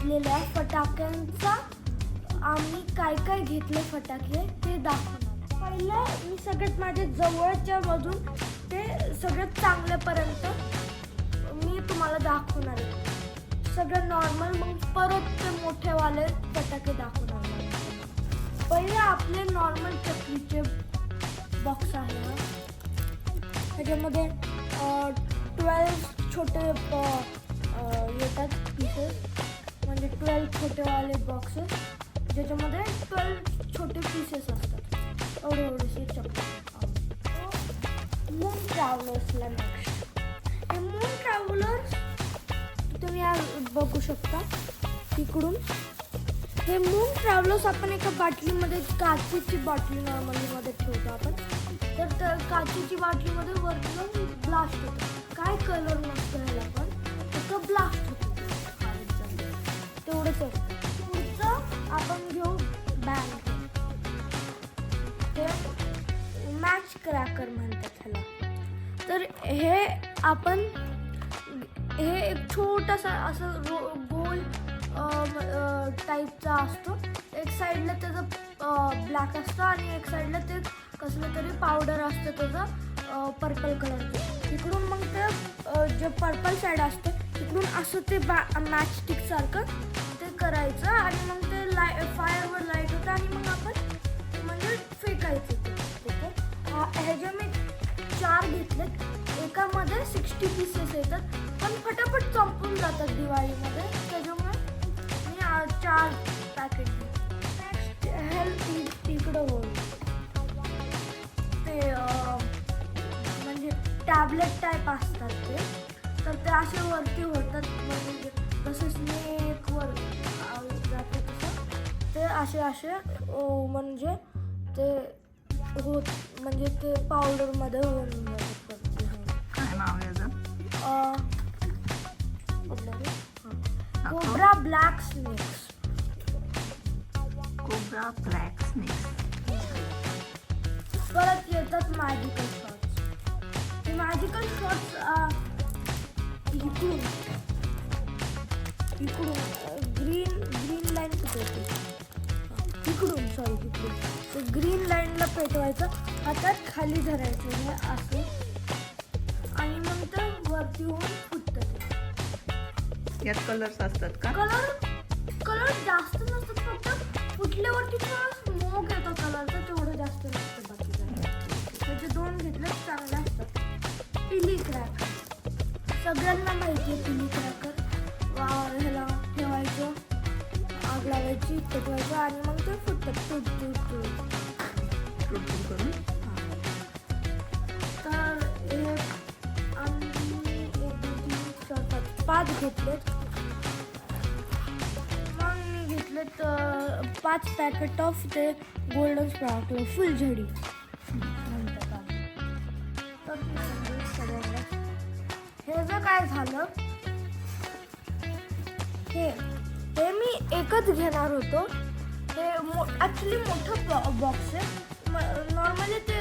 घेतलेल्या फटाक्यांचा आम्ही काय काय घेतले फटाके ते दाखवणार पहिलं मी सगळ्यात माझ्या जवळच्या मधून ते सगळ्यात चांगल्यापर्यंत मी तुम्हाला दाखवणार आहे. सगळं नॉर्मल मग परत ते मोठेवाले फटाके दाखवणार पहिले आपले नॉर्मल चक्रीचे बॉक्स आहे त्याच्यामध्ये ट्वेल्व छोटे प- येतात पीसेस म्हणजे ट्वेल्व छोटेवाले बॉक्सेस ज्याच्यामध्ये ट्वेल्व छोटे पीसेस असतात. एवढे एवढेसे चप्पल मून ट्रॅव्हलर्सला नेक्स्ट हे मून ट्रॅव्हलर्स तुम्ही बघू शकता तिकडून. हे मून ट्रॅव्हलर्स आपण एका बाटलीमध्ये काचेची बाटली नॉर्मलीमध्ये ठेवतो आपण. तर काचेची बाटलीमध्ये वरती ब्लास्ट होतो. काय कलर नसतं ह्याला मॅच म्हणतात ह्याला. तर हे आपण हे एक छोटासा असं रो गोल टाईपचा असतो. एक साईडला त्याचं ब्लॅक असतं आणि एक साईडला ते कसलं तरी पावडर असतं त्याचं पर्पल कलरचं तिकडून मग ते जे पर्पल साईड असतं तिकडून असं ते बा मॅच स्टिकसारखं ते करायचं आणि मग ते लाय फायरवर लाइट होतं आणि मग आपण म्हणजे फेकायचं ते. ह्याचे मी चार घेतलेत एकामध्ये सिक्स्टी पीसेस येतात. पण फटाफट संपून जातात दिवाळीमध्ये. त्याच्यामुळे मी चार पॅकेट नेक्स्ट हेल्थ इकडं होईल. ते म्हणजे टॅबलेट टाईप असतात ते. तर ते असे वरती होतात. म्हणजे जसं स्नेक वर जाते तसं. ते असे असे म्हणजे ते होत म्हणजे ते पावडरमध्ये होऊन जातात वरती. काय नाव आहे याचं अं, कुठलं रे? हां. Cobra black snakes cobra black snake परत येतात मॅजिकल शॉट्स ते मॅजिकल शॉट्स इकडून इकडून ग्रीन ग्रीन लाईन कुठे होती इकडून सॉरी इकडून ते ग्रीन लाईनला पेटवायचं. हातात खाली धरायचं. हे असं. आणि मग ते वरती होऊन फुटतं ते. यात कलर्स असतात का? कलर कलर जास्त नसतात फक्त. फुटल्यावरती थोडं स्मोक येतो कलरचा तेवढं जास्त नसतं बाकी. त्याचे दोन घेतले चांगले असतात. पिली क्रॅकर सगळ्यांना माहिती आहे पिली क्रॅकर ह्याला ठेवायचं. आग लावायची पेटवायचं आणि मग ते फुटतात टूट टूट. टूट टुटून करून? तर हे. आम्ही एक दोन तीन चार पाच पाच घेतलेत. मग मी घेतलेत अं, पाच पॅकेट ऑफ ते गोल्डन स्प्रार्कल फुल झडी. तर हे जर काय झालं हे हे मी एकच घेणार होतो. हे मो ॲक्च्युली मोठं बॉक्स आहे. नॉर्मली ते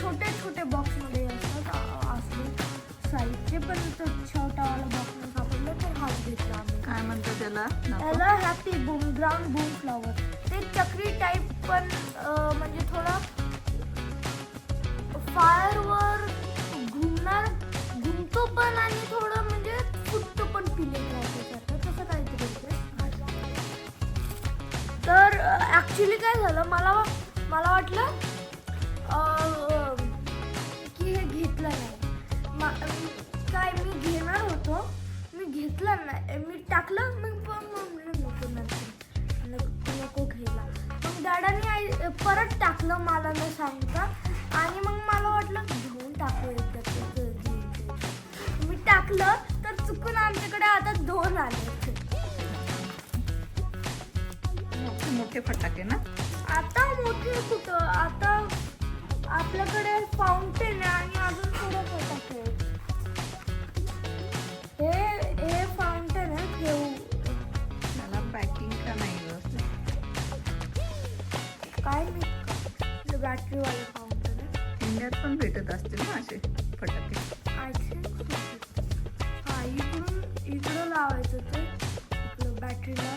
छोटे छोटे बॉक्समध्ये असतात असले साईजचे पण तो छोटावाला बॉक्स सापडलं तर हाच घेतला आम्ही. काय म्हणतात त्याला? त्याला happy boom ground boom flower ते चक्री टाईप पण म्हणजे थोडं ॲक्च्युली काय झालं मला मला वाटलं की हे घेतलं नाही. मा- काय मी घेणार होतो मी घेतलं नाही. मी टाकलं मग पण म्हणलं नको नंतर नको नको घ्यायला. मग दादाने आई परत टाकलं मला न सांगता. आणि मग मला वाटलं घेऊन टाकू मी टाकलं तर चुकून आमच्याकडे आता दोन आले. मोठे फटाके ना? आता मोठे कुठं? आता आपल्याकडे फाउंटेन आहे आणि अजून थोडं फटाके आहेत. हे हे फाउंटेन आहे घेऊ. त्याला पॅकिंग का नाही व्यवस्थित? काय मी बॅटरीवाले फाउंटेन आहे. इंडियात पण भेटत असतील ना असे फटाके? आय थिंक हा इकडून इकडं लावायचं ते बॅटरीला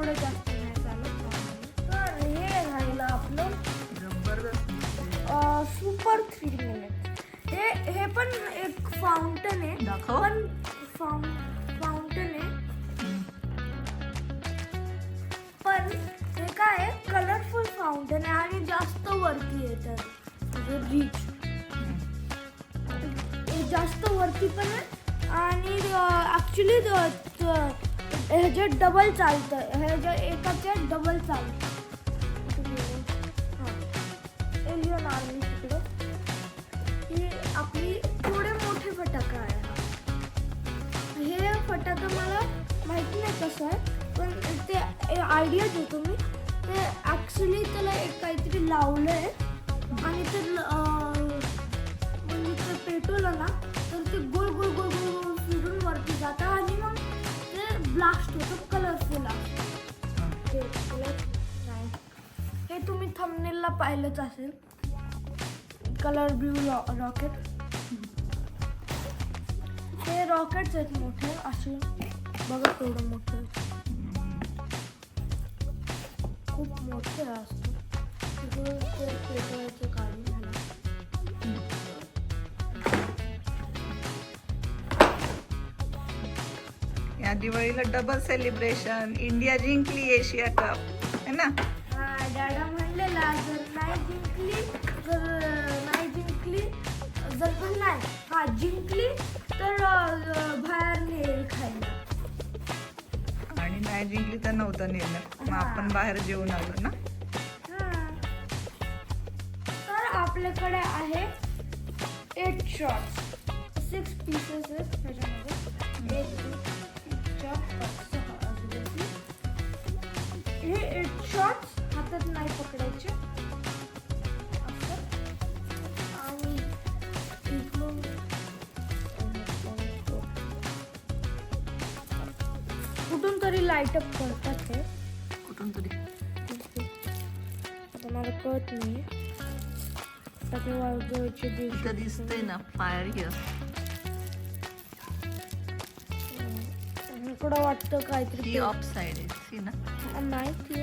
एवढं जास्त नाही चालत तर हे राहिलं आपलं जबरदस्त. सुपर थ्री मिनिट हे हे पण एक फाउंटन आहे दाखव. पण फाउंटन आहे. पण हे काय आहे कलरफुल फाउंटन आहे आणि जास्त वरती येतं म्हणजे रीच हे जास्त वरती पण आहे आणि ॲक्च्युली ह्याच्यात डबल चालतं ह्याच्या एकाच्या डबल चालतं एलियन आर्मी तिकडं. ही आपली थोडे मोठे फटाका आहे हे फटाका मला माहिती नाही कसं आहे पण ते आयडिया देतो मी. ते ॲक्च्युली त्याला एक काहीतरी लावलं आहे आणि ते म्हणजे ते पेटवलं ना तर ते गोल गोल गोल ब्लास्ट होतो कलरफुल कलर नाही. हे तुम्ही थंबनेलला पाहिलंच असेल. कलर ब्ल्यू रॉकेट हे रॉकेट्स आहेत मोठे असे बघा तेवढं मोठं खूप मोठे असतं तिकडून काय? या दिवाळीला डबल सेलिब्रेशन इंडिया जिंकली एशिया कप है ना? हा डॅडा म्हणलेला जर नाही जिंकली नाही जिंकली जर पण नाही हा जिंकली तर अं, बाहेर नेल खायला. आणि नाही जिंकली तर नव्हतं नेलं. मग. आपण बाहेर जेवून आलो ना? हा. तर आपल्याकडे आहे एट शॉट्स सिक्स पीसेस आहेत त्याच्यामध्ये. हे शॉट्स हातात नाही पकडायचे. आणि कुठून तरी लाइट अप करतात ते. कुठून तरी. आता मला कळत नाही दिसतंय ना फायर इकडं वाटतं काहीतरी ऑफ साइड आहे. सी ना? आ, माहिती.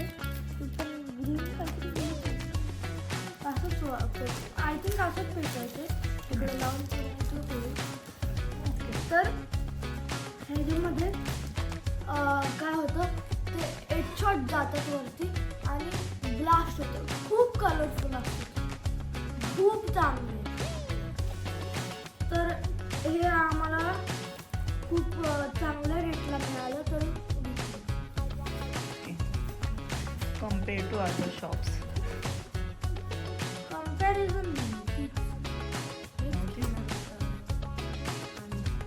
असंच आय थिंक असंच लावून ठेवायचं थोडं. तर ह्याच्यामध्ये अं, काय होतं? ते एट शॉट जातात वरती आणि ब्लास्ट होतं. खूप कलरफुल असतं. खूप चांगले. खूप चांगल्या रेटला मिळालं तर compare to other shops comparison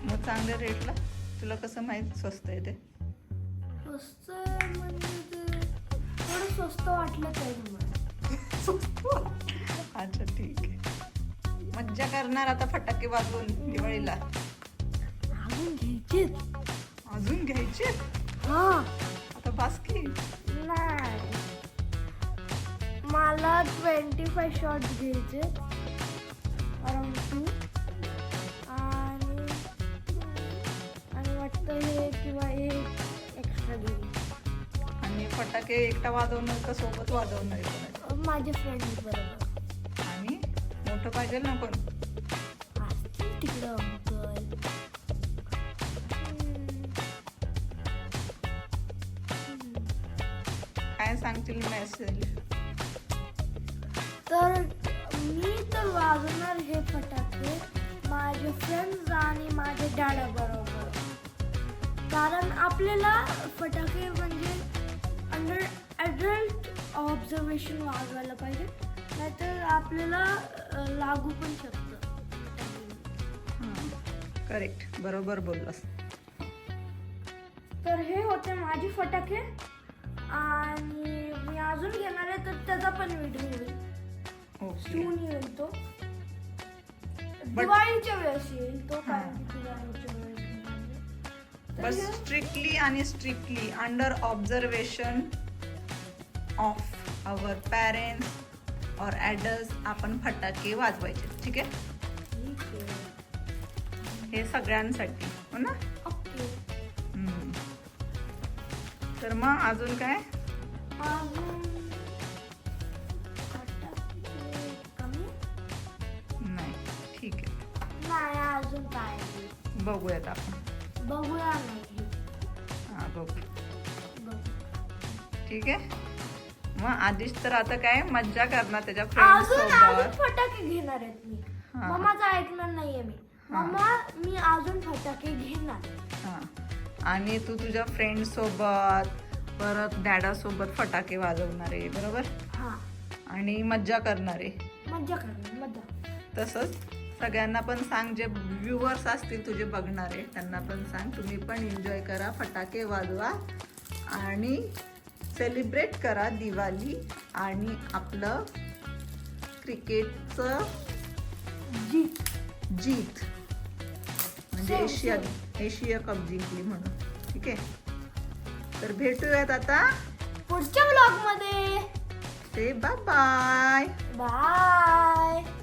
मग चांगल्या रेटला? तुला कसं माहीत? स्वस्त आहे ते. स्वस्त म्हणजे ते थोडं स्वस्त वाटलं तरी मला अच्छा ठीक आहे. मज्जा करणार आता फटाके वाजवून दिवाळीला. अजून घ्यायचेच अजून घ्यायचे हा. आता बास की. नाही. मला ट्वेंटी फाय शॉट घ्यायचे अराउंड टू आणि आणि वाटतं हे किंवा हे एक्स्ट्रा घेईल आणि फटाके एकटा वाजवणार का सोबत वाजवणार आहे कोणाचे? माझे फ्रेंड बरोबर. आणि मोठं पाहिजे ना पण तिकडं. काय सांगतील मेसेज तर मी तर वाजवणार हे फटाके माझे फ्रेंड्स आणि माझे डॅडा बरोबर. कारण आपल्याला फटाके म्हणजे अंडर ॲडल्ट ऑब्झर्वेशन वाजवायला पाहिजे नाहीतर आपल्याला लागू पण शकतं. करेक्ट बरोबर बोललास. तर हे होते माझे फटाके. अजून घेणार आहे तर त्याचा पण व्हिडिओ येईल सून येईल तो. दिवाळीच्या वेळेस येईल तो कारण की दिवाळीच्या वेळेस बस स्ट्रिक्टली आणि strictly under observation of our parents और ॲडल्ट आपण फटाके वाजवायचे. ठीक आहे? हे सगळ्यांसाठी. हो ना. तर मग अजून काय? अजून काय. बघूयात आपण. बघूया नाही हा बघू. बघू. ठीक आहे? मग आधीच तर आता काय मज्जा करणार त्याच्या फ्रेंड्स अजून अजून सोबत. फटाके घेणार आहेत मी. हा. मम्माचं ऐकणार नाहीये मी. हा. मम्मा मी अजून फटाके घेणार. हा. आणि तू तुझ्या फ्रेंड सोबत परत डॅडा सोबत फटाके वाजवणार आहे बरोबर? हा. आणि मज्जा करणार आहे. मज्जा करणार मज्जा. तसंच? सगळ्यांना पण सांग जे व्ह्युअर्स असतील तुझे बघणारे त्यांना पण सांग. तुम्ही पण एन्जॉय करा फटाके वाजवा आणि सेलिब्रेट करा दिवाळी आणि आपलं क्रिकेटचं जी जीत. म्हणजे Same, एशिया एशिया कप जिंकली म्हणून. ठीक आहे? तर भेटूयात आता. पुढच्या ब्लॉगमध्ये ते बाय बाय बाय